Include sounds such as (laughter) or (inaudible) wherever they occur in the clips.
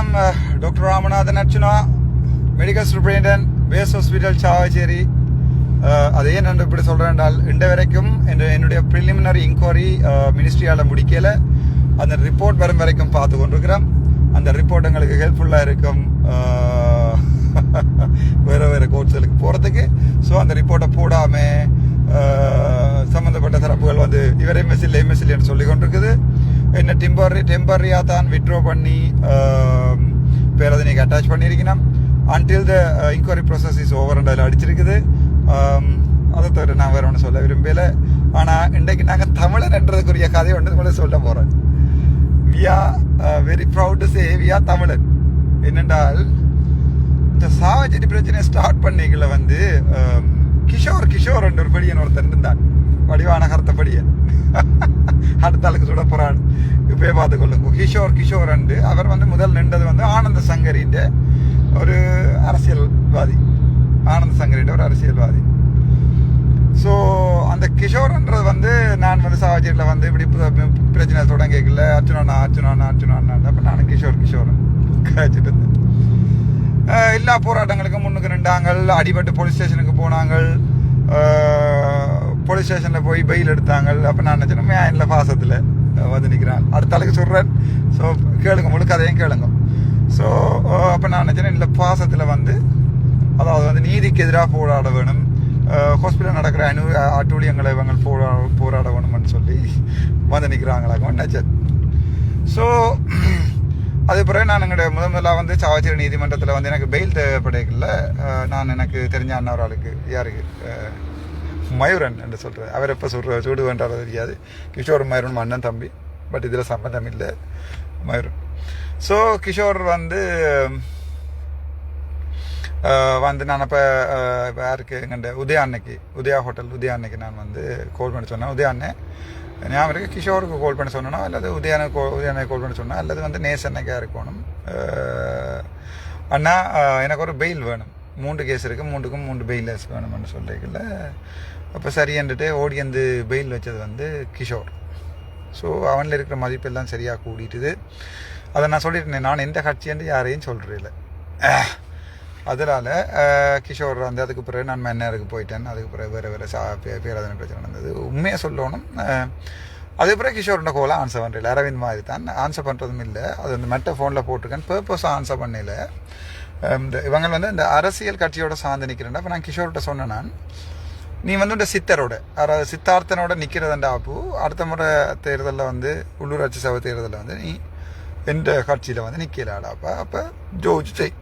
வணக்கம். Doctor Ramanathan Archchuna medical superintendent base hospital Chavakachcheri. Ah, அது ஏன் நான் இப்படி சொல்கிறேன் என்றால் இன்று வரைக்கும் என்னுடைய ப்ரிலிமினரி இன்கொயரி மினிஸ்ட்ரியால் முடிக்கல. அந்த ரிப்போர்ட் வரும் வரைக்கும் பார்த்து கொண்டிருக்கிறோம். அந்த ரிப்போர்ட் எங்களுக்கு ஹெல்ப்ஃபுல்லாக இருக்கும். வேறு வேறு கோர்ஸ்களுக்கு போகிறதுக்கு ஸோ அந்த ரிப்போர்ட்டை போடாமல் சம்மந்தப்பட்ட தரப்புகள் வந்து இவரே மெஸ்ஸில் எம்எஸ்எல்ஏன்னு சொல்லி கொண்டிருக்குது. என்ன டெம்பரரி டெம்பரரியாக தான் விட்ரோ பண்ணி பேர் அதனைக்கு அட்டாச் பண்ணியிருக்கணும் until the inquiry process is over அதில் அடிச்சிருக்குது. அதை தவிர நான் வேறு ஒன்று சொல்ல விரும்பல. ஆனால் இன்றைக்கு நாங்கள் தமிழன் என்றதுக்குரிய கதை ஒன்று கூட சொல்ல போகிறோம் we are very proud to say we are தமிழன் என்னென்றால் இந்த சாவச்சேரி பிரச்சனையை ஸ்டார்ட் பண்ணிக்கல வந்து கிஷோர் கிஷோர் என்ற ஒரு படியன் ஒருத்தன் இருந்தான். வடிவான கருத்த படியன் அடுத்த ஆளுக்கு சுட போறான். இப்பயே பார்த்துக்கொள்ளுங்க கிஷோர் கிஷோர் அண்டு அவர் வந்து முதல் நின்றது வந்து ஆனந்த சங்கரின்ற ஒரு அரசியல்வாதி. ஆனந்த சங்கரின்ற ஒரு அரசியல்வாதி. ஸோ அந்த கிஷோர்ன்றது வந்து நான் வந்து சாவஜியில் வந்து இப்படி பிரச்சனை தொடங்கிக்கல. அர்ச்சுனா அர்ச்சுனா அர்ச்சுனா அப்போ நான் கிஷோர் கிஷோர் கழிச்சிட்டு இருந்தேன். எல்லா போராட்டங்களுக்கும் முன்னுக்கு நின்றாங்கள். அடிபட்டு போலீஸ் ஸ்டேஷனுக்கு போனாங்கள். போலீஸ் ஸ்டேஷனில் போய் பெயில் எடுத்தாங்க அப்போ நான் நினச்சேன் இல்லை பாசத்தில். வந்து நிற்கிறான் அடுத்த ஆளுக்கு சொல்கிறேன் ஸோ கேளுங்க முழுக்க அதையும் கேளுங்க. ஸோ அப்போ நான் நினச்சேன் இல்லை பாசத்தில் வந்து அதாவது வந்து நீதிக்கு எதிராக போராட வேணும். ஹாஸ்பிட்டலில் நடக்கிற அணு அட்டூழியங்களை இவங்க போரா போராட வேணும்னு சொல்லி வந்து நிற்கிறாங்களாக்கும் நினச்சேன் ஸோ அது பிறகு நான் எங்களுடைய முதல் முதலாக வந்து சாவச்சேரி நீதிமன்றத்தில் வந்து எனக்கு பெயில் தேவைப்படையில நான் எனக்கு தெரிஞ்ச அண்ணா ஒரு ஆளுக்கு யாருக்கு? மயூரன் என்று சொல்கிறேன் அவர் எப்போ சொல்கிற சூடு தெரியாது. கிஷோர் மயூரன் அண்ணன் தம்பி. பட் இதில் சம்பந்தம் இல்லை. மயூரன். ஸோ கிஷோர் வந்து வந்து நான் அப்போ யாருக்கு? எங்கண்ட உதயா அன்னைக்கு. உதயா ஹோட்டல் உதயா அன்னைக்கு நான் வந்து கால் பண்ணி சொன்னேன். உதயா அண்ணன் ஞாபகம் இருக்குது கிஷோருக்கு கால் பண்ணி சொன்னோம் அல்லது உதயானுக்கு கோ உதயானுக்கு கால் பண்ணி சொன்னோம் அல்லது வந்து நேசன்னைக்காக இருக்கணும்? அண்ணா எனக்கு ஒரு பெயில் வேணும். மூன்று கேஸ் இருக்குது மூன்றுக்கும் மூன்று பெயிலர்ஸ் வேணும்னு சொல்லிக்கல அப்போ சரின்னுட்டு ஓடி வந்து பெயில் வச்சது வந்து கிஷோர். ஸோ அவனில் இருக்கிற மதிப்பெல்லாம் சரியாக கூடிட்டுது. அதை நான் சொல்லியிருந்தேன் நான் எந்த கட்சின்னு யாரையும் சொல்கிறேன் அதனால் கிஷோர் வந்து அதுக்கு பிறகு நான் மன்னருக்கு போயிட்டேன். அதுக்கு பிறகு வேறு வேறு சா பே- பேராதனை பிரச்சனை நடந்தது. உண்மையாக சொல்லணும். அதுக்கப்புறம் கிஷோரோட பிறகு ஆன்சர் பண்ணுறல அரவிந்த் மாதிரி தான். ஆன்சர் பண்ணுறதும் இல்லை. அது வந்து மெட்ட ஃபோனில் போட்டிருக்கேன். பர்பஸாக ஆன்சர் பண்ணல. இந்த இவங்க வந்து இந்த அரசியல் கட்சியோட சார்ந்து நிற்கிறேன் அப்போ நான் கிஷோர்கிட்ட சொன்னேன் நான். நீ வந்து சித்தரோட அதாவது சித்தார்த்தனோட நிற்கிறதண்டா அப்போ அடுத்த முறை தேர்தலில் வந்து உள்ளூராட்சி சபை தேர்தலில் வந்து நீ எந்த கட்சியில் வந்து நிற்கலாடா அப்போ? அப்போ ஜோஜ் செய்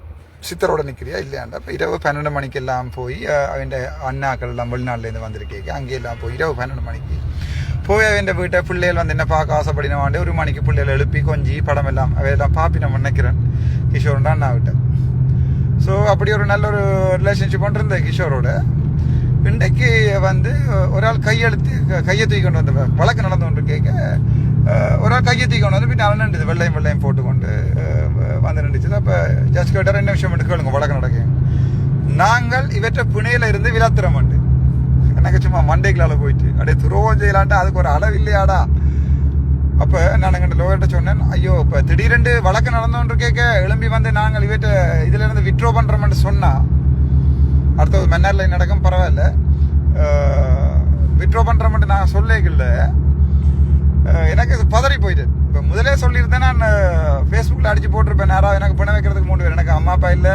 சித்தரோட நிற்கிறியா இல்லையாண்டா. இப்போ இரவு பன்னெண்டு மணிக்கு எல்லாம் போய் அவன் அண்ணாக்கள் எல்லாம் வெளிநாட்டிலேருந்து வந்திருக்கேங்க அங்கேயெல்லாம் போய் இரவு பன்னெண்டு மணிக்கு போய் அவன் வீட்டை பிள்ளைகள் வந்து என்ன பார்க்க ஆசைப்படினவாண்டு ஒரு மணிக்கு பிள்ளைகள் எழுப்பி கொஞ்சி படம் எல்லாம் அவையெல்லாம் பாப்பி நான் நினைக்கிறேன் கிஷோர்டா அண்ணா விட்டேன் ஸோ அப்படி ஒரு நல்ல ஒரு ரிலேஷன்ஷிப் கொண்டிருந்தேன் கிஷோரோட. வந்து ஒரு ஆள் கையெழுத்து கையை தூக்கி கொண்டு வந்த வழக்கு நடந்து கொண்டு கேட்க ஒரு ஆள் கையை தூக்கி கொண்டு வந்து பின்ன அவன் நின்றுது. வெள்ளையும் வெள்ளையும் போட்டுக்கொண்டு வந்து நின்றுச்சு. அப்போ ஜஸ்ட் கேட்டார் என்ன விஷயம் மட்டும் கேளுங்க வழக்கு நடக்க. நாங்கள் இவற்றை பிணையில இருந்து விளாத்திரம் உண்டு. எனக்கு சும்மா மண்டைக்குள்ளால போயிட்டு அப்படியே துரோகம் செய்யலான்ட்டு அதுக்கு ஒரு அளவு இல்லையாடா. அப்போ நான் எங்கிட்ட லோயர்கிட்ட சொன்னேன் ஐயோ இப்போ திடீரென்று வழக்கு நடந்தோன்று கேட்க எழும்பி வந்து நாங்கள் இவற்றை இதுலேருந்து விட்ரோ பண்ணுறோம்னு சொன்னா அடுத்தது மன்னார்ல நடக்கும் பரவாயில்ல. விட்ரோ பண்ணுறோம்ட்டு நான் சொல்லேக்கல எனக்கு இது பதறி போயிட்டு. இப்போ முதலே சொல்லியிருந்தேன் நான் ஃபேஸ்புக்கில் அடிச்சு போட்டிருப்பேன். நேராக எனக்கு பணம் வைக்கிறதுக்கு மூணு பேர். எனக்கு அம்மா அப்பா இல்லை.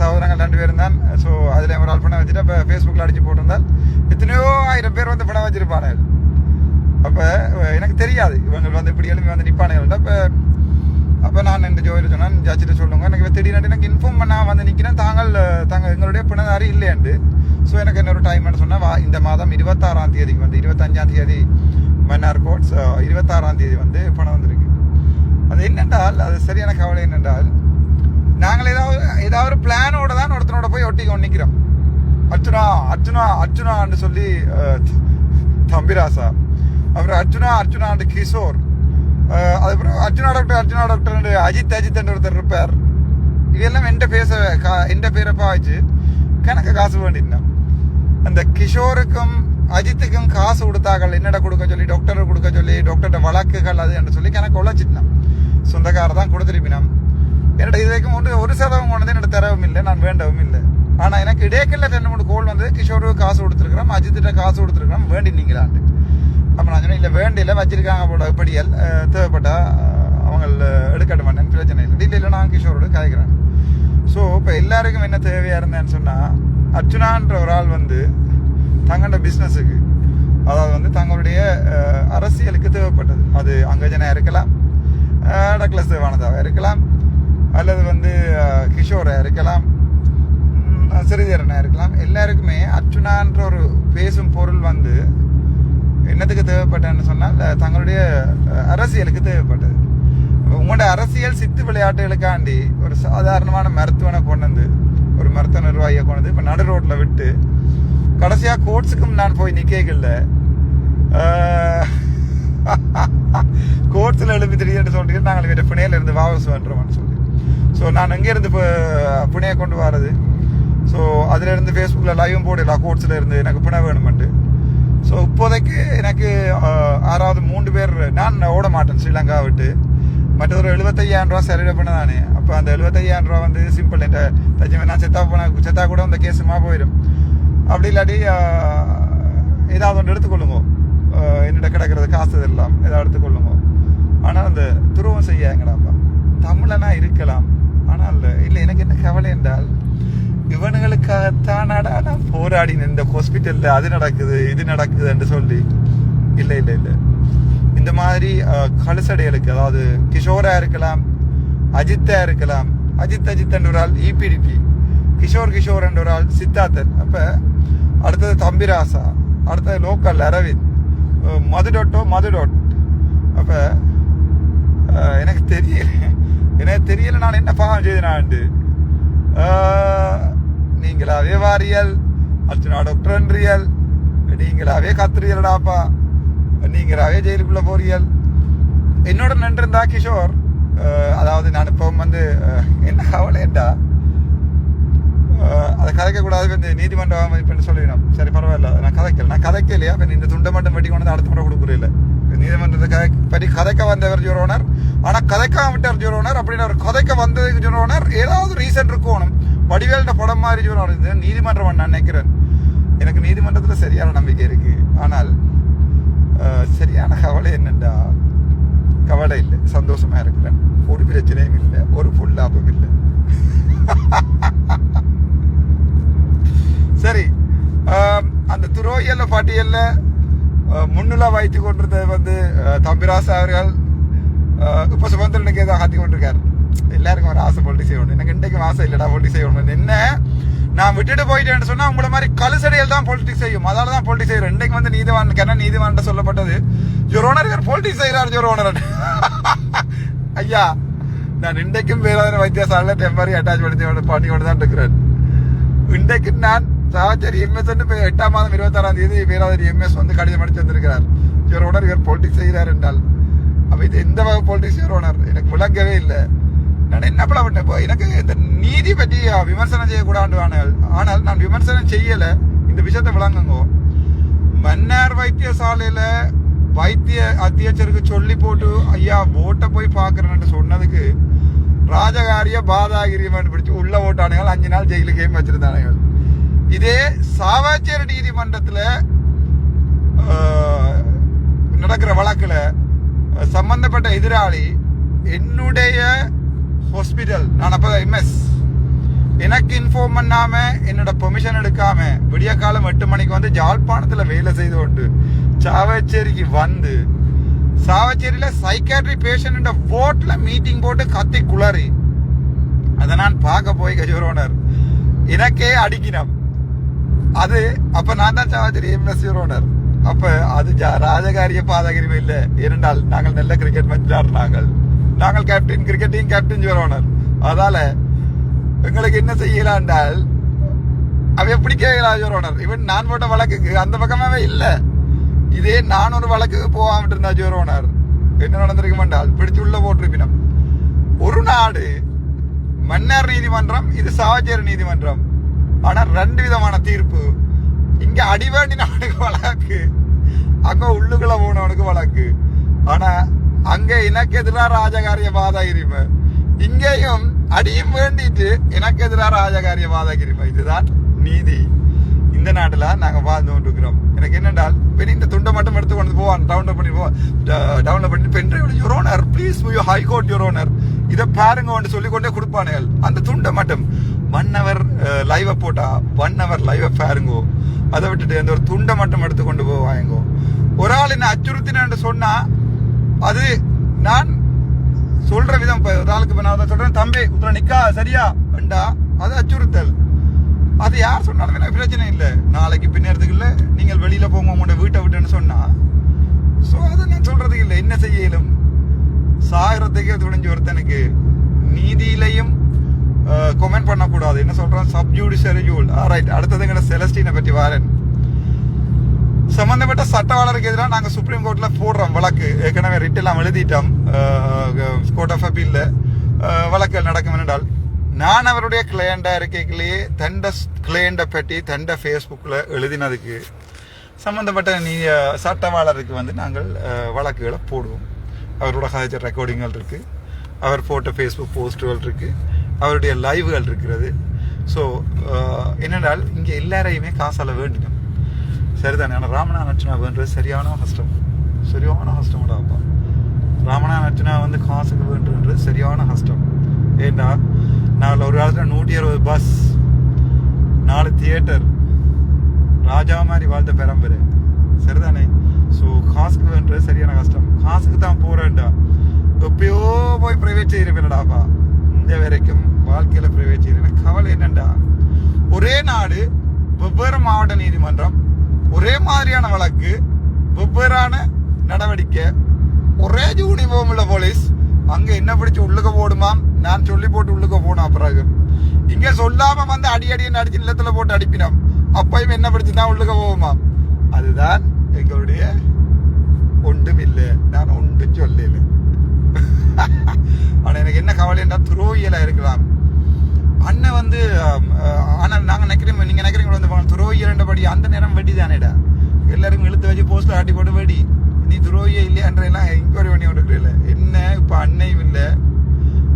சகோதரங்கள் ரெண்டு பேர் தான் ஸோ அதில் ஒரு ஆள் பணம் வச்சுட்டு இப்போ ஃபேஸ்புக்கில் அடிச்சு போட்டிருந்தால் எத்தனையோ ஆயிரம் பேர் வந்து பணம் வச்சிருப்பானே அப்போ எனக்கு தெரியாது இவங்க வந்து இப்படி எழுப்பி வந்து நிற்பானுங்கள்ட்ட இப்போ அப்போ நான் இந்த ஜோதியில் சொன்னேன் ஜட்ஜிட்ட சொல்லுங்க. எனக்கு திடீர்னு எனக்கு இன்ஃபார்ம் பண்ண வந்து நிற்கிறேன் தாங்கள் தாங்க எங்களுடைய பிணதாரி இல்லையாண்டு. ஸோ எனக்கு இன்னொரு டைம்னு சொன்னால் வா இந்த மாதம் இருபத்தாறாம் தேதிக்கு வந்து இருபத்தஞ்சாம் தேதி மன்னார் கோட்ஸ் இருபத்தாறாம் தேதி வந்து பணம் வந்திருக்கு. அது என்னென்றால் அது சரியான கவலை என்னென்றால் நாங்கள் ஏதாவது ஏதாவது ஒரு பிளானோட தான் ஒருத்தனோட போய் ஒட்டி நிற்கிறோம் அர்ச்சுனா அர்ச்சுனா அர்ச்சுனான்னு சொல்லி தம்பிராசா. அப்புறம் அர்ச்சுனா அர்ச்சுனாண்டு கிஷோர். அதுக்கப்புறம் அர்ஜுனா டாக்டர் அர்ஜுனா டாக்டர் அஜித் அஜித் ஒருத்தர் இருப்பார். இதெல்லாம் எந்த பேச கா- எந்த பேரை பாய்ச்சு கணக்கு காசு வேண்டியிருந்தான். அந்த கிஷோருக்கும் அஜித்துக்கும் காசு கொடுத்தாக்கள் என்னடா கொடுக்க சொல்லி டாக்டர் கொடுக்க சொல்லி டாக்டர்கிட்ட வழக்குகள் அது என்று சொல்லி கணக்கு உழைச்சிட்டான் சொந்தக்காரர் தான் கொடுத்துருப்பினான் என்னோட இது வரைக்கும் ஒன்று ஒரு சதவீதம் கொண்டு என்னோட தரவும் இல்லை நான் வேண்டவும் இல்லை. ஆனால் எனக்கு இடையக்கல்ல ரெண்டு மூணு கோல் வந்து கிஷோருக்கு காசு கொடுத்துருக்கிறோம் அஜித்திட்ட காசு கொடுத்துருக்கிறோம் வேண்டினீங்களான்ட்டு. அப்ப நான் சொன்னேன் வேண்டியில வச்சிருக்காங்க போல படியல் தேவைப்பட்டால் தேவைப்பட்டா அவங்க எடுக்கட்டும் மாட்டேன் பிரச்சனை இல்லை. இல்லை இல்லை நான் கிஷோரோட கதைக்கிறேன். ஸோ இப்போ எல்லாருக்கும் என்ன தேவையாக இருந்தேன்னு சொன்னால் அர்ச்சுனான்ற ஒரு ஆள் வந்து தங்கண்ட பிஸ்னஸுக்கு அதாவது வந்து தங்களுடைய அரசியலுக்கு தேவைப்பட்டது. அது அங்கஜனா இருக்கலாம் அஹ், டக்ளஸ் தேவானதாவா இருக்கலாம் அல்லது வந்து கிஷோராக இருக்கலாம் சிறிதரனாக இருக்கலாம். எல்லாருக்குமே அர்ச்சுனான்ற ஒரு பேசும் பொருள் வந்து என்னத்துக்கு தேவைப்பட்டதுன்னு சொன்னால் தங்களுடைய அரசியலுக்கு தேவைப்பட்டது. உங்களோட அரசியல் சித்து விளையாட்டுகளுக்காண்டி ஒரு சாதாரணமான மருத்துவனை கொண்டு வந்து ஒரு மருத்துவ நிர்வாகியை கொண்டு வந்து இப்போ நடு ரோட்டில் விட்டு கடைசியாக கோட்ஸுக்கும் நான் போய் நிற்கல (laughs) கோர்ட்ஸில் எழுப்பி திடீர்னு சொல்லிட்டு நாங்கள் இவற்றை புனேல இருந்து வாபஸ் பண்ணுறோம்னு சொல்லி ஸோ நான் இருந்து இப்போ புனே கொண்டு வரது? ஸோ அதுலேருந்து ஃபேஸ்புக்கில் லைவும் போடலாம் கோர்ட்ஸில் இருந்து எனக்கு புனே வேணுமெண்டு ஸோ இப்போதைக்கு எனக்கு ஆறாவது மூன்று பேர் நான் ஓட மாட்டேன் ஸ்ரீலங்கா விட்டு. மற்றொரு எழுபத்தையாயிரம் ரூபா செலவிட பண்ண நான். அப்போ அந்த எழுபத்தையாயிரம் ரூபா வந்து சிம்பிள் என்கிட்ட தச்சுமே நான் செத்தா போன செத்தா கூட அந்த கேஸுமா போயிடும். அப்படி இல்லாட்டி ஏதாவது ஒன்று எடுத்துக்கொள்ளுங்க. என்னிட என்னிட்ட கிடக்கிறது காசு எல்லாம் ஏதாவது எடுத்துக்கொள்ளுங்க. ஆனால் அந்த துருவம் செய்யாங்கடாப்பா தமிழனா இருக்கலாம். ஆனால் இல்லை எனக்கு என்ன கவலை என்றால் இவனுங்களுக்காகத்தானடா நான் போராடினேன் இந்த ஹாஸ்பிட்டலில் அது நடக்குது இது நடக்குது என்று சொல்லி. இல்லை இல்லை இல்லை. இந்த மாதிரி கழுசடைகளுக்கு அதாவது கிஷோரா இருக்கலாம் அஜித்தா இருக்கலாம் அஜித் அஜித் என்ற ஒரு ஆள் இபிடிடி கிஷோர் கிஷோர் என்ற ஒரு ஆள் சித்தார்த்தன் அப்போ அடுத்தது தம்பிராசா அடுத்தது லோக்கல் அரவிந்த். அஹ், மது டொட்டோ மது எனக்கு தெரியல எனக்கு தெரியல நான் என்ன பாவம் செய்தனாண்டு நீங்களாவே வாரியல் அர்ச்சனா டாக்டர்ன்றியல் நீங்களாவே கத்துறியல்டாப்பா நீங்களாவே ஜெயிலுக்குள்ள போறியல். என்னோட நின்றிருந்தா கிஷோர். அதாவது நான் இப்போ வந்து என்ன கவலைண்டா அதை கதைக்க கூடாது இந்த நீதிமன்ற அவமதிப்புன்னு சொல்லிடணும் சரி பரவாயில்ல நான் கதைக்கல. நான் கதைக்கலையா இப்போ இந்த துண்டை மட்டும் வெட்டி கொண்டு அடுத்த முறை கொடுக்குறீல்ல. நீதிமன்றத்தை கதை பற்றி கதைக்க வந்தவர் ஜுரோனர் ஆனால் கதைக்காம விட்டார் ஜுரோனர் அப்படின்னு அவர் கதைக்க வந்ததுக்கு ஜுரோனர் ஏதாவது ரீசன் இருக்கணும். வடிவேல்ட படம் மாதிரி ஜோரோனர் நீதிமன்றம் நான் நினைக்கிறேன் எனக்கு நீதிமன்றத்தில் சரியான நம்பிக்கை இருக்கு. ஆனால் சரியான கவலை என்னென்றா கவலை இல்லை. சந்தோஷமா இருக்கிறேன். ஒரு பிரச்சனையும் இல்லை. ஒரு புல்லாப்பும் இல்லை. (laughs) சரி. அந்த துரோயல்ல பாட்டியல்ல அஹ், வைத்து கொண்டிருந்தது வந்து தம்பிராசா அவர்கள் அஹ், இப்ப சுமந்திரனுக்கு ஏதோ காத்தி கொண்டிருக்காரு. எல்லாருக்கும் ஒரு ஆசை பொலிட்டி செய்யணும் எனக்கு இன்றைக்கும் ஆசை இல்லைடா பொலிட்டி செய்யணும் என்ன நான் விட்டுட்டு போயிட்டேன்னு சொன்னா உங்களை மாதிரி கழுசடையில் தான் பொலிட்டிக்ஸ் செய்யும். அதால தான் பொலிட்டிக்ஸ் செய்யறோம் இன்றைக்கு வந்து நீதிவான் கண்ண நீதிவான் சொல்லப்பட்டது. ஜொரோனர் இவர் பொலிட்டிக்ஸ் செய்யறாரு ஜொரோனர் ஐயா நான் இன்றைக்கும் பேராதன வைத்தியசாலையில் டெம்பரரி அட்டாச் பண்ணி பண்ணி கொண்டு தான் இருக்கிறேன். இன்றைக்கு நான் சாவச்சேரி எம்எஸ் வந்து எட்டாம் மாதம் இருபத்தாறாம் தேதி பேராதரி எம்எஸ் வந்து கடிதம் அடித்து வந்திருக்கிறார். ஜொரோனர் ஓனர் இவர் பொலிட்டிக்ஸ் செய்கிறார் என்றால். அப்ப இது எந்த வகை பொலிட்டிக்ஸ் ஜொரோனர் ஓனர் எனக்கு விளங்கவே இல்லை. நான் என்ன பல பண்ணேன் இப்போ எனக்கு இந்த நீதி பற்றி விமர்சனம் செய்யக்கூடாது ஆனால் ஆனால் நான் விமர்சனம் செய்யலை. இந்த விஷயத்தை விளங்குங்கோ. மன்னார் வைத்தியசாலையில் வைத்திய அத்தியட்சருக்கு சொல்லி போட்டு ஐயா ஓட்டை போய் பார்க்குறேன்னு சொன்னதுக்கு ராஜகாரிய பாதாகிரியமன் பிடிச்சி உள்ள ஓட்டானுகள் அஞ்சு நாள் ஜெயிலுக்கே வச்சிருந்தானுகள். இதே சாவாச்சேரி நீதிமன்றத்தில் நடக்கிற வழக்கில் சம்பந்தப்பட்ட எதிராளி என்னுடைய ஹாஸ்பிட்டல் நான் அப்போ எம்எஸ் எனக்கு இன்ஃபார்ம் பண்ணாம என்னோட பெர்மிஷன் எடுக்காம விடிய காலம் எட்டு மணிக்கு வந்து ஜாழ்ப்பாணத்தில் வேலை செய்து கொண்டு சாவச்சேரிக்கு வந்து சாவச்சேரியில் சைக்காட்ரி பேஷண்ட போட்ல மீட்டிங் போட்டு கத்தி குளறி. அதை நான் பார்க்க போய் கஜூரோனர் எனக்கே அடிக்கினம். அது அப்போ நான் தான் சாவச்சேரி எம்எஸ் ஓனர். அப்போ அது ஜா- ராஜகாரிய பாதகரிமே இல்லை. ஏனென்றால் நாங்கள் நல்ல கிரிக்கெட் மேட்ச் நாங்கள். நாங்கள் கேப்டன் கிரிக்கெட்டையும் கேப்டன் ஓனர் அதால எங்களுக்கு என்ன செய்யலாம் என்றால் அவன் கேட்கலாம் ஓனர் இவன் நான் போட்ட வழக்குக்கு அந்த பக்கமாவே இல்லை. இதே நான் ஒரு வழக்குக்கு போகாம இருந்தா ஜோர் ஓனர் என்ன நடந்திருக்கும் என்றால் பிடிச்சு உள்ள போட்டிருப்பினம். ஒரு நாடு மன்னர் நீதிமன்றம் இது சாவச்சேரி நீதிமன்றம். ஆனால் ரெண்டு விதமான தீர்ப்பு. இங்க அடிவேண்டி நாடுக்கு வழக்கு அங்க உள்ளுக்குள்ள போனவனுக்கு வழக்கு. ஆனா அங்கே எனக்கு எதிராக ராஜகாரிய பாதகிரிமை இங்கேயும் அடியும் வேண்டிட்டு எனக்கு எதிராக ராஜகாரிய வாதகிரிமா இதுதான் நீதி. இந்த நாட்டில் நாங்கள் வாழ்ந்து கொண்டிருக்கிறோம். எனக்கு என்னென்றால் பெரிய இந்த துண்டை மட்டும் எடுத்து கொண்டு போவான். டவுன்லோட் பண்ணி போவான் டவுன்லோட் பண்ணி pendrive your honour please high court your honour இதை பாருங்க சொல்லி கொண்டே கொடுப்பானுகள். அந்த துண்டை மட்டும் ஒன் ஹவர் லைவை போட்டா ஒன் ஹவர் லைவை பாருங்கோ. அதை விட்டுட்டு அந்த ஒரு துண்டை மட்டும் எடுத்து கொண்டு போவாங்கோ. ஒரு ஆள் என்ன அச்சுறுத்தினு சொன்னா அது நான் சொல்ற விதம் இப்ப ஒரு ஆளுக்கு இப்போ நான் அதை சொல்றேன். தம்பி உத்தர நிக்கா சரியா? வேண்டா. அது அச்சுறுத்தல். அது யார் சொன்னாலும் எனக்கு பிரச்சனை இல்லை. நாளைக்கு பின்னேறதுக்கு இல்லை நீங்கள் வெளியில போங்க உங்களோட வீட்டை விட்டுன்னு சொன்னா. ஸோ அதை நான் சொல்கிறதுக்கு இல்லை. என்ன செய்ய இயலும் சாகரத்துக்கே துணிஞ்சு ஒருத்தனுக்கு நீதியிலையும் கொமெண்ட் பண்ணக்கூடாது. என்ன சொல்றான்? சப்ஜூடிஷியரி ஜூல் ரைட் அடுத்தது எங்கட செலஸ்டீனை பற்றி வாரன். சம்பந்தப்பட்ட சட்டவாளருக்கு எதிராக நாங்கள் சுப்ரீம் கோர்ட்டில் போடுறோம் வழக்கு. ஏற்கனவே ரிட் எல்லாம் எழுதிட்டோம். கோர்ட் ஆஃப் அப்பீலில் வழக்குகள் நடக்கும் என்றால் நான் அவருடைய கிளையண்டாக இருக்கையிலேயே தண்ட கிளையண்டை பற்றி தண்ட ஃபேஸ்புக்கில் எழுதினதுக்கு சம்பந்தப்பட்ட நீ சட்டவாளருக்கு வந்து நாங்கள் வழக்குகளை போடுவோம். அவரோட கதைச்ச ரெக்கார்டிங்கள் இருக்குது அவர் போட்ட ஃபேஸ்புக் போஸ்ட்டுகள் இருக்குது அவருடைய லைவுகள் இருக்கிறது. ஸோ என்னென்றால் இங்கே எல்லாரையுமே காசால வேண்டினோம். சரிதானே. ஆனால் ராமனா அர்ச்சனா வேண்டது சரியான கஷ்டம். சரியான கஷ்டம்டா அப்பா. ராமனா நச்சினா வந்து காசுக்கு வேண்டுன்றது சரியான கஷ்டம். ஏண்டா? நாங்கள் ஒரு காலத்தில் நூற்றி அறுபது பஸ் நாலு தியேட்டர் ராஜா மாதிரி வாழ்ந்த பெரம்பரு. சரிதானே? ஸோ காசுக்கு வேண்டது சரியான கஷ்டம். காசுக்கு தான் போகிறேன்டா எப்பயோ போய் பிரைவேட் செய்யறப்பா இந்த வரைக்கும் வாழ்க்கையில் ப்ரைவேட் செய்கிறேன் கவலை என்னண்டா? ஒரே நாடு வெவ்வேறு மாவட்ட நீதிமன்றம் ஒரே மாதிரியான வழக்கு வெவ்வேறான நடவடிக்கை. ஒரே யூனிஃபார்ம் உள்ள போலீஸ் அங்க என்ன பிடிச்சு உள்ளுக்க போடுமாம் நான் சொல்லி போட்டு உள்ளுக்க போனோம் பிறகு. இங்க சொல்லாம வந்து அடி அடின்னு அடிச்சு நிலத்துல போட்டு அடிப்பினோம். அப்பயும் என்ன பிடிச்சு தான் உள்ளுக்க போவோமாம் அதுதான் எங்களுடைய ஒன்றும் இல்லை நான் ஒன்றும் சொல்லல. ஆனா எனக்கு என்ன கவலைன்னா துரோகியலா இருக்கலாம். அண்ணன் வந்து ஆனால் நாங்கள் ஆனா நீங்கள் நினைக்கிறோம் நீங்க நினைக்கிறீங்க வந்து துரோகி இரண்டபடி அந்த நேரம் வெடி தானேடா எல்லாரும் இழுத்து வச்சு போஸ்டர் ஆட்டி போட்டு வெடி. நீ துரோகியே இல்லையான்றெல்லாம் என்கொயரி பண்ணி விட்டுருக்கல என்ன? இப்போ அன்னையும் இல்லை.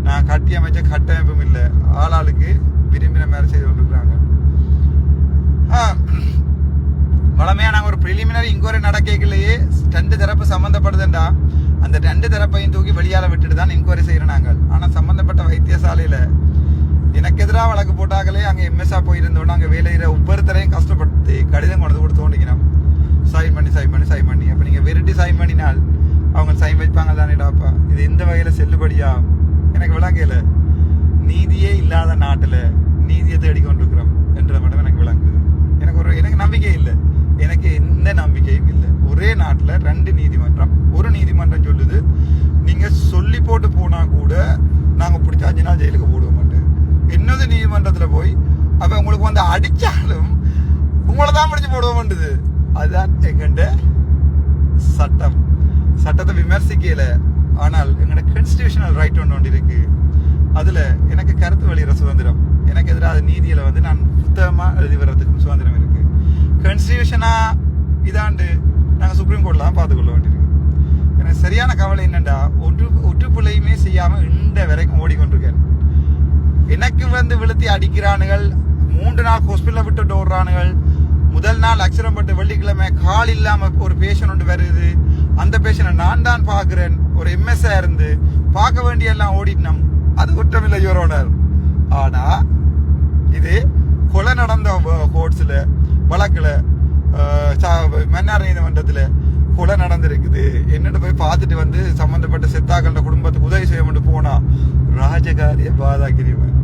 நான் கட்டி அமைச்ச கட்டமைப்பும் இல்லை. ஆளாளுக்கு விரும்பின மேலே செய்து கொண்டிருக்கிறாங்க. வளமையாக நாங்கள் ஒரு ப்ரிலிமினரி இன்கொயரி நடக்கலையே ரெண்டு தரப்பு சம்மந்தப்படுதுண்டா அந்த ரெண்டு தரப்பையும் தூக்கி வெளியால் விட்டுட்டு தான் இன்கொயரி செய்கிறாங்க நாங்கள். சம்மந்தப்பட்ட வைத்தியசாலையில் வைத்தியசாலையில எனக்கு எதிராக வழக்கு போட்டாங்களே அங்கே எம்எஸ்ஆ போயிருந்தோம் அங்கே வேலையில ஒவ்வொருத்தரையும் கஷ்டப்பட்டு கடிதம் கொண்டு கொடுத்து தோண்டிக்கணும் சைன் பண்ணி சைன் பண்ணி சைன் பண்ணி. அப்போ நீங்கள் விரட்டி சைன் பண்ணினால் அவங்க சைன் வைப்பாங்க தானேடாப்பா இது எந்த வகையில் செல்லுபடியா? எனக்கு விளங்கல நீதியே இல்லாத நாட்டில் நீதியை தேடிக்கொண்டிருக்கிறோம் என்ற மட்டும் எனக்கு விளங்குது. எனக்கு ஒரு எனக்கு நம்பிக்கை இல்லை. எனக்கு எந்த நம்பிக்கையும் இல்லை. ஒரே நாட்டில் ரெண்டு நீதிமன்றம். ஒரு நீதிமன்றம் சொல்லுது நீங்கள் சொல்லி போட்டு போனால் கூட நாங்கள் பிடிச்ச அஞ்சு நாள் ஜெயிலுக்கு போடுவோம். இன்னொரு நீதிமன்றத்தில் போய் அப்போ உங்களுக்கு வந்து அடித்தாலும் உங்களை தான் முடிச்சு போட வேண்டியது. அதுதான் எங்கண்ட சட்டம். சட்டத்தை விமர்சிக்கல. ஆனால் எங்கட கான்ஸ்டியூஷனல் ரைட் ஒன்று ஒன்று இருக்கு. அதில் எனக்கு கருத்து வெளியிற சுதந்திரம். எனக்கு எதிராக நீதியில் வந்து நான் புத்தகமாக எழுதி வர்றதுக்கும் சுதந்திரம் இருக்கு. கன்ஸ்டியூஷனாக இதாண்டு நாங்கள் சுப்ரீம் கோர்ட்லாம் பார்த்துக்கொள்ள வேண்டியிருக்கு. எனக்கு சரியான கவலை என்னண்டா? ஒட்டு ஒற்றுப்புள்ளையுமே செய்யாமல் இந்த வரைக்கும் ஓடிக்கொண்டிருக்கேன். எனக்கு வந்து விழுத்தி அடிக்கிறானுகள். மூன்று நாள் ஹாஸ்பிட்டலில் விட்டு ஓடுறானுகள் முதல் நாள் அக்ஷரம் பட்டு வெள்ளிக்கிழமை கால் இல்லாமல் ஒரு பேஷண்ட் ஒன்று வருது. அந்த பேஷண்ட்டை நான் தான் பார்க்குறேன். ஒரு எம்எஸ்ஆ இருந்து பார்க்க வேண்டிய எல்லாம் ஓடிட்டோம் அது குற்றமில்லை யுவரோனர் ஆனால் இது கொலை நடந்த கோர்ட்ஸில் வழக்கில் சா- மன்னார் நீதிமன்றத்தில் கொலை நடந்திருக்குது. என்னட்டு போய் பார்த்துட்டு வந்து சம்மந்தப்பட்ட செத்தாக்கள குடும்பத்துக்கு உதவி செய்ய முடியும் ராஜகாரிய பாதாகிரிவன்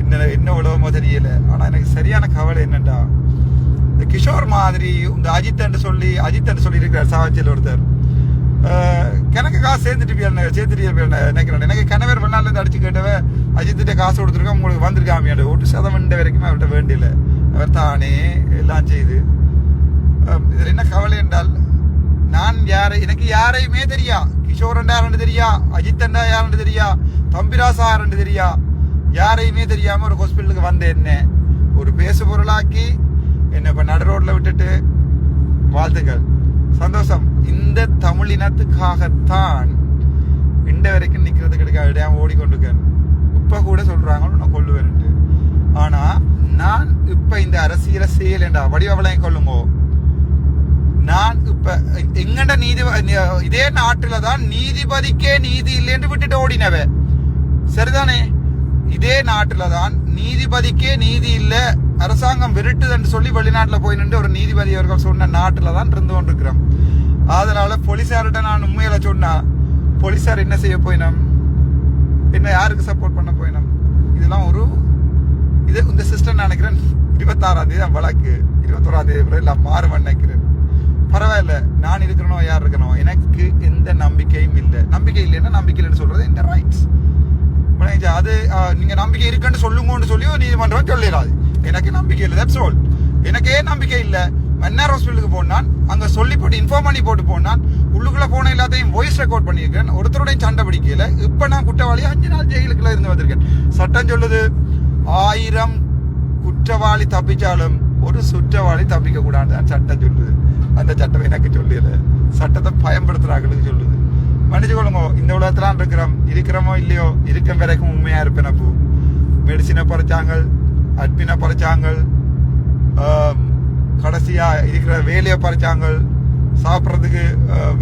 என்ன என்ன உலகமோ தெரியல. ஆனா எனக்கு சரியான கவலை என்னண்டா இந்த கிஷோர் மாதிரி இந்த அஜித் சொல்லி அஜித் சொல்லி இருக்கிறார் சாவச்சியில் ஒருத்தர். எனக்கு காசு சேர்ந்துட்டு போய் சேர்த்துட்டு நினைக்கிறேன் எனக்கு கணவர் பண்ணாலேருந்து அடிச்சு கேட்டவ அஜித்திட்ட காசு கொடுத்துருக்கோம் உங்களுக்கு வந்திருக்காமியாண்டு ஒரு சதவண்ட வரைக்குமே அவர்கிட்ட வேண்டியில அவர் தானே எல்லாம் செய்து. இதில் என்ன கவலை என்றால் நான் யாரை எனக்கு யாரையுமே தெரியா? கிஷோர் யாருன்னு தெரியா? அஜித் என்றா யாருன்னு தெரியா? தம்பிராசா யாருன்னு தெரியா? யாரையுமே தெரியாம ஒரு ஹாஸ்பிட்டலுக்கு வந்த என்ன. ஒரு பேசு பொருளாக்கி என்ன இப்ப நடு ரோட்ல விட்டுட்டு வாழ்த்துக்கள். சந்தோஷம். இந்த தமிழினத்துக்காகத்தான் இண்ட வரைக்கும் நிக்கிறது கிடைக்காது ஓடிக்கொண்டிருக்கேன். இப்ப கூட சொல்றாங்க நான் கொள்ளுவேன்ட்டு ஆனா நான் இப்ப இந்த அரசியலை செய்யலேண்டா வடிவவளையும் கொள்ளுங்கோ? நான் இப்ப எங்கண்ட நீதி இதே நாட்டுல தான் நீதிபதிக்கே நீதி இல்லைன்னு விட்டுட்டு ஓடினவன். சரிதானே? இதே நாட்டில் தான் நீதிபதிக்கே நீதி இல்லை அரசாங்கம் விருட்டுதுன்னு சொல்லி வெளிநாட்டில் போய் நின்று ஒரு நீதிபதி அவர்கள் சொன்ன நாட்டில் தான் இருந்து கொண்டிருக்கிறோம். அதனால போலீசார்கிட்ட நான் உண்மையில சொன்னா போலீசார் என்ன செய்ய போயினோம்? என்ன யாருக்கு சப்போர்ட் பண்ண போயினோம்? இதெல்லாம் ஒரு இது இந்த சிஸ்டம் நினைக்கிறேன் இருபத்தாறாம் தேதி தான் வழக்கு. இருபத்தோராம் தேதி வரை எல்லாம் நினைக்கிறேன். பரவாயில்ல நான் இருக்கணும் யார் இருக்கணும் எனக்கு எந்த நம்பிக்கையும் இல்லை. நம்பிக்கை இல்லைன்னா நம்பிக்கை இல்லைன்னு சொல்றது இந்த ரைட்ஸ் அது நீங்கள் நம்பிக்கை இருக்குன்னு சொல்லுங்கன்னு சொல்லி ஒரு நீதிமன்றம் சொல்லிடாது எனக்கு நம்பிக்கை இல்லை தட்ஸ் ஆல் எனக்கு ஏன் நம்பிக்கை இல்லை. மன்னார் ஹாஸ்பிட்டலுக்கு போனான் அங்கே சொல்லி போட்டு இன்ஃபார்ம் பண்ணி போட்டு போனான். உள்ளுக்குள்ள போன எல்லாத்தையும் வாய்ஸ் ரெக்கார்ட் பண்ணியிருக்கேன். ஒருத்தருடைய சண்டை பிடிக்கல. இப்போ நான் குற்றவாளி அஞ்சு நாள் ஜெயிலுக்குள்ள இருந்து வந்திருக்கேன். சட்டம் சொல்லுது ஆயிரம் குற்றவாளி தப்பிச்சாலும் ஒரு சுற்றவாளி தப்பிக்க கூடாதுன்னு சட்டம் சொல்லுது. அந்த சட்டம் எனக்கு சொல்லல சட்டத்தை பயன்படுத்துறாங்களுக்கு சொல்லுது. மன்னிச்சு கொள்ளுங்கோ இந்த உலகத்திலாம் இருக்கிறோம். இருக்கிறோமோ இல்லையோ இருக்கும் வரைக்கும் உண்மையா இருப்பேன் அப்போ. மெடிசினை பறிச்சாங்க அட்மினை பறிச்சாங்க கடைசியாக கடைசியா இருக்கிற வேலையை பறிச்சாங்க சாப்பிட்றதுக்கு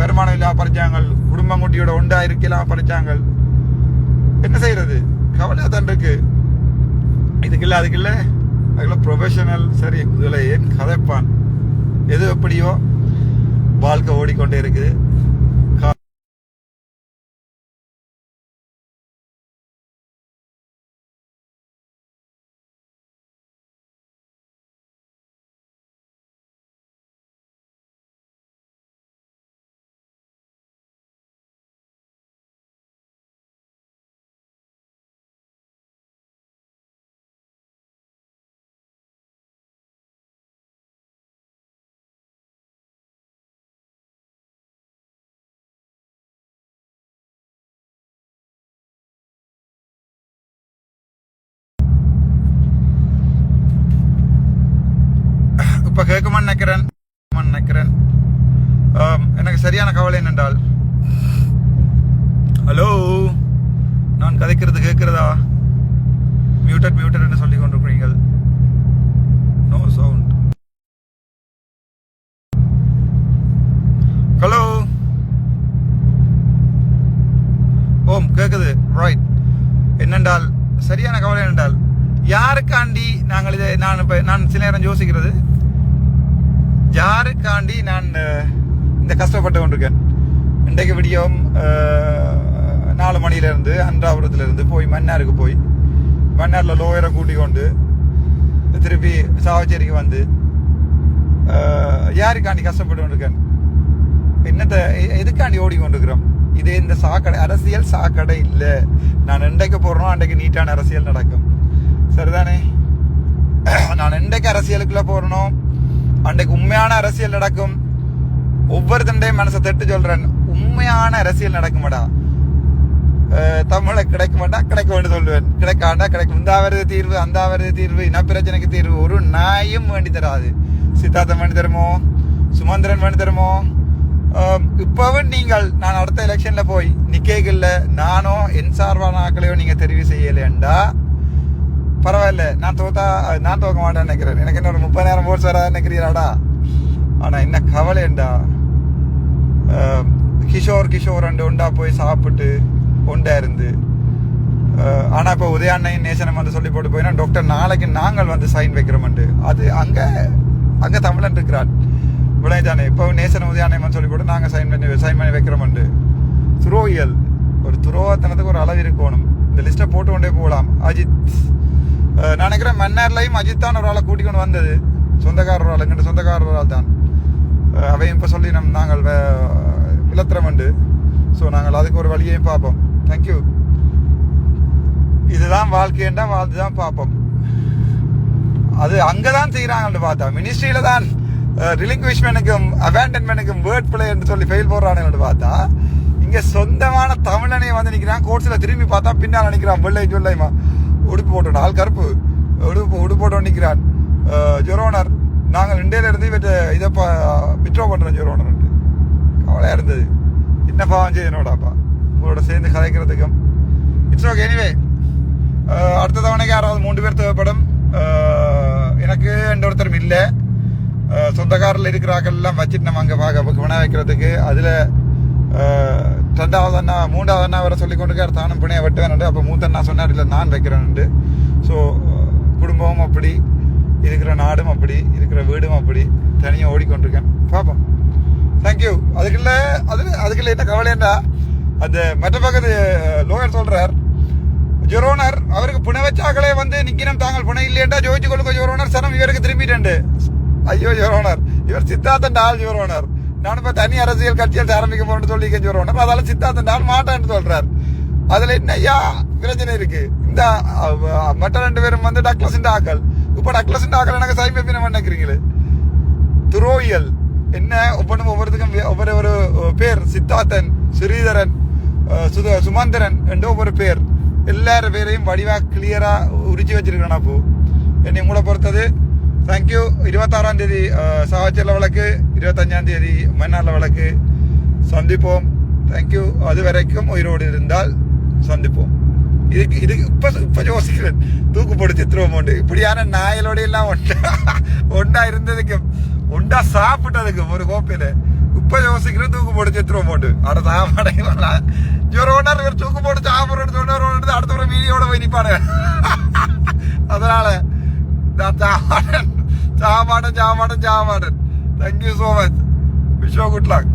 வருமானம் இல்லாமல் பறிச்சாங்க குடும்பம் குட்டியோட ஒண்டா இருக்கலாம் பறிச்சாங்க என்ன செய்யறது கவலை தான் இருக்கு. இதுக்கு இல்லை அதுக்கு இல்லை. அதுக்குள்ள ப்ரொஃபஷனல் சரி இதில் ஏன் கதைப்பான்? எது எப்படியோ வாழ்க்கை ஓடிக்கொண்டே இருக்குது. இப்போ கேட்குமான்னு நினைக்கிறேன். நினைக்கிறேன். எனக்கு சரியான கவலை என்னென்றால் ஹலோ நான் கதைக்கிறது கேட்கிறதா? மியூட்டட் மியூட்டட் என்று சொல்லி கொண்டிருக்கிறீர்கள். நோ சவுண்ட் ஹலோ ஓம் கேட்குது ரைட் என்னென்றால் சரியான கவலை என்னென்றால் யாருக்காண்டி நாங்கள் இதை நான் இப்போ நான் சில நேரம் யோசிக்கிறது? யாருக்காண்டி நான் இந்த கஷ்டப்பட்டு கொண்டிருக்கேன்? இன்றைக்கு விடியம் நாலு மணியிலேருந்து அன்றாபுரத்துலேருந்து போய் மன்னாருக்கு போய் மன்னாரில் லோயரை கூட்டி கொண்டு திருப்பி சாவச்சேரிக்கு வந்து யாருக்காண்டி கஷ்டப்பட்டு கொண்டிருக்கேன்? என்னத்தை எ- எதுக்காண்டி ஓடி இதே இந்த சாக்கடை அரசியல் சாக்கடை இல்லை. நான் எண்டைக்கு போறனோ அன்றைக்கு நீட்டான அரசியல் நடக்கும். சரிதானே? நான் எண்டைக்கு அரசியலுக்குள்ளே போறனோ? அன்றைக்கு உண்மையான அரசியல் நடக்கும். ஒவ்வொரு தண்டையும் மனசை தட்டு சொல்றேன். உண்மையான அரசியல் நடக்குமாடா. தமிழை கிடைக்க மாட்டா கிடைக்க வேண்டும் சொல்லுவேன். கிடைக்காண்டா கிடைக்கும். இந்த வருது தீர்வு அந்த வருது தீர்வு இனப்பிரச்சனைக்கு தீர்வு ஒரு நாயும் வேண்டி தராது. சித்தார்த்தம் வேண்டி தருமோ? சுமந்திரன் வேண்டி தருமோ? இப்பவும் நீங்கள் நான் அடுத்த எலெக்ஷன்ல போய் நிக்கைகள்ல நானோ என் சார்பான ஆக்களையோ நீங்க தெரிவு செய்யலைண்டா பரவாயில்ல நான் தோத்தா நான் தோக்க மாட்டேன்னு நினைக்கிறேன். எனக்கு இன்னொரு முப்பதாயிரம் ஓட்ஸ் வராது நினைக்கிறீராடா ஆனால் என்ன கவலைண்டா கிஷோர் கிஷோர் ரெண்டு உண்டா போய் சாப்பிட்டு உண்டா இருந்து. ஆனால் இப்போ இப்ப உதயாண்ணையும் நேசனம் வந்து சொல்லி போட்டு போயினா டாக்டர் நாளைக்கு நாங்கள் வந்து சைன் வைக்கிறோம்ட்டு அது அங்கே அங்கே தமிழன் இருக்கிறான். விளையாதானே இப்போ நேசனம் உதயாணையம் சொல்லி போட்டு நாங்கள் சைன் பண்ணி சைன் பண்ணி வைக்கிறோம்ண்டு. துரோகியல் ஒரு துரோகத்தனத்துக்கு ஒரு அளவு இருக்கணும். இந்த லிஸ்ட்டை போட்டு கொண்டே போகலாம். அஜித் நான் நினைக்கிறேன் மன்னார்லையும் அஜித் தான் ஒரு ஆளை கூட்டிக் கொண்டு வந்தது. சொந்தக்காரர் ஒரு ஆள் எங்கிட்ட சொந்தக்காரர் ஒரு ஆள் தான் அவையும் இப்போ சொல்லி நம் நாங்கள் விளத்துறோம் உண்டு ஸோ நாங்கள் அதுக்கு ஒரு வழியையும் பார்ப்போம். தேங்க்யூ இதுதான் வாழ்க்கைன்றா வாழ்ந்து தான் பார்ப்போம். அது அங்கே தான் செய்கிறாங்கன்னு பார்த்தா மினிஸ்ட்ரியில தான் ரிலிங்குவிஷ்மெனுக்கும் அபேண்டன்மெனுக்கும் வேர்ட் பிளே என்று சொல்லி ஃபெயில் போடுறானுன்னு பார்த்தா இங்கே சொந்தமான தமிழனே வந்து நிற்கிறான் கோர்ஸில் திரும்பி பார்த்தா பின்னால் நிற்கிறான் வெள்ளை சொல்லைமா உடுப்பு போட்டு ஆள் கருப்பு. உடுப்பு உடுப்பு போட்டு நிற்கிறான் ஜொரோனர் நாங்கள் இந்தியால இருந்து இவற்றை இதை விட்ரோ பண்றோம் ஜொரோனர் கவலையா இருந்தது. என்ன பாவம் செய்யணும்டாப்பா உங்களோட சேர்ந்து கதைக்கிறதுக்கும். இட்ஸ் ஓகே எனிவே அடுத்த தவணைக்கு யாராவது மூன்று பேர் தேவைப்படும். எனக்கு எந்த ஒருத்தரும் இல்லை. சொந்தக்காரில் இருக்கிறார்கள் எல்லாம் வச்சுட்டு நம்ம அங்கே பார்க்க வினா வைக்கிறதுக்கு. அதில் ரெண்டாவது அண்ணா மூன்றாவது அண்ணா வேற சொல்லி கொண்டு தானும் பிணையை வெட்டுவேன் அப்போ மூத்த அண்ணா சொன்னார் இல்லை நான் வைக்கிறேன்ட்டு ஸோ குடும்பமும் அப்படி இருக்கிற நாடும் அப்படி இருக்கிற வீடும் அப்படி தனியாக ஓடிக்கொண்டிருக்கேன். பார்ப்போம் தேங்க்யூ அதுக்குள்ள அது அதுக்குள்ள என்ன கவலைண்டா அந்த மற்ற பக்கத்து லோயர் சொல்கிறார் ஜொரோனர் அவருக்கு புனை வச்சாக்களே வந்து நிக்கணும் தாங்கள் புனை இல்லையண்டா ஜோதிச்சு கொள்ளுங்க ஜொரோனர் சனம் இவருக்கு திரும்பிட்டேன் ஐயோ ஜொரோனர் இவர் சித்தார்த்தன் ஆள் ஜொரோனர் நான் இப்ப தனி அரசியல் கட்சியில் ஆரம்பிக்க போறேன்னு சொல்லி ஜொரோனர் அதால சித்தாந்தம் நான் மாட்டான்னு சொல்றாரு. அதுல என்ன ஐயா? பிரச்சனை இருக்கு. இந்த மற்ற ரெண்டு பேரும் வந்து டக்லசின் ஆக்கள் இப்ப டக்ளஸ் ஆக்கள் எனக்கு சைமிப்பினம் நினைக்கிறீங்களே துரோயியல் என்ன ஒவ்வொன்றும் ஒவ்வொருத்துக்கும் வே- ஒவ்வொரு ஒரு பேர். சித்தார்த்தன் ஸ்ரீதரன் சுத சுமந்திரன் என்ற ஒவ்வொரு பேர். எல்லார பேரையும் வடிவா கிளியரா உரிச்சு வச்சிருக்கேன் அப்போ. என்னை உங்களை பொறுத்தது. தேங்க்யூ இருபத்தாறாம் தேதி அஹ், வழக்கு. இருபத்தஞ்சாம் தேதி மன்னார்ல வழக்கு. சந்திப்போம். தேங்க்யூ அது வரைக்கும் உயிரோடு இருந்தால் சந்திப்போம். இதுக்கு இது இப்போ இப்போ யோசிக்கிறேன். தூக்கு போட்டு சித்திரம் உண்டு இப்படியான நாயலோட எல்லாம் ஒன்றா ஒன்றா இருந்ததுக்கு ஒண்டா சாப்பிட்டதுக்கு ஒரு கோப்பையில். இப்போ யோசிக்கிறேன் தூக்கு போட்டு சித்திரம் உண்டு அட சாப்பாடைங்களா ஒன்றா இருக்கிற தூக்கு போட்டு சாப்பிட்றது சாப்பிடுறது ஒன்று அடுத்த ஒரு வீடியோட போய் நிப்பானு. அதனால நான் சாமாடன் சாமாடன் சாமாடன் சாமாடன் thank you so much wish good luck